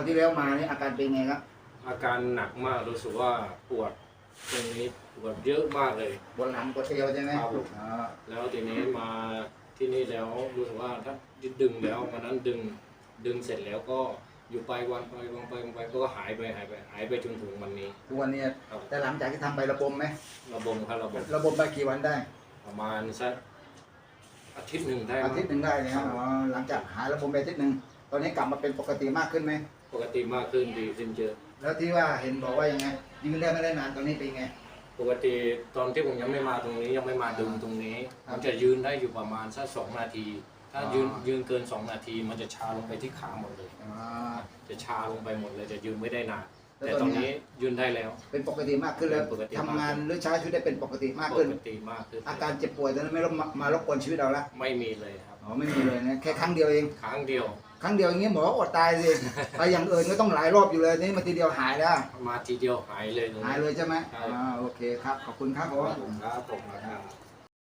คราวที่แล้วมานี่อาการเป็นไงครับอาการหนักมากรู้สึกว่าปวดตรงนี้ปวดเยอะมากเลย บนหลังกดเอวใช่ไหมครับผมอ๋อแล้วทีนี้มาที่นี่แล้วรู้สึกว่าถ้าดึงแล้ววันนั้นดึงดึงเสร็จแล้วก็อยู่ไปวันไปวันไปวันไปก็หายไปหายไปหายไปจนถึงวันนี้ ทุกวันนี้ครับ แต่หลังจากที่ทำไประบมไหมระบมครับระบมระบมไปกี่วันได้ ประมาณสักอาทิตย์หนึ่งได้อามั้ง ทิตย์หนึ่งได้นะครับอ๋อหลังจากหายระบมไปอาทิตย์หนึ่งตอนนี้กลับมาเป็นปกติมากขึ้นไหม ปกติมากขึ้นดีขึ้นเยอะ แล้วที่ว่าเห็นบอกว่ายังไงยืนได้ไม่ได้นานตอนนี้เป็นไง ปกติตอนที่ผมยังไม่มาตรงนี้ยังไม่มาดึงตรงนี้ครับมันจะยืนได้อยู่ประมาณสักสองนาที ถ้าอ๋อ ยืนยืนเกินสองนาที มันจะชาลงไปที่ขาหมดเลยอ๋อจะชาลงไปหมดเลยจะยืนไม่ได้นานแล้วแต่ตตออนนนี้ นี้ยืนได้แล้ว เป็นปกติมากขึ้นแล้วเป็นปกติทำมากงานหรือใช้ชีวิตได้เป็นปกติมากปขึ้น กติมากขึ้นอาการเจ็บป่วยตอนนั้นไม่รบมารบกวนชีวิตเราละไม่มีเลยครับ อ๋อไม่มีเลยนะแค่ครั้งเดียวเอง ครั้งเดียว ครั้งเดียวอย่างนี้หมออดตายสิไปอย่างอื่นก็ต้องหลายรอบอยู่เลยนี่มาทีเดียวหายแล้วมาทีเดียวหายเลยตรงหายนี้เลยใช่ไหมใช่อ่าโอเคครับขอบคุณครับผม ครับผมครับ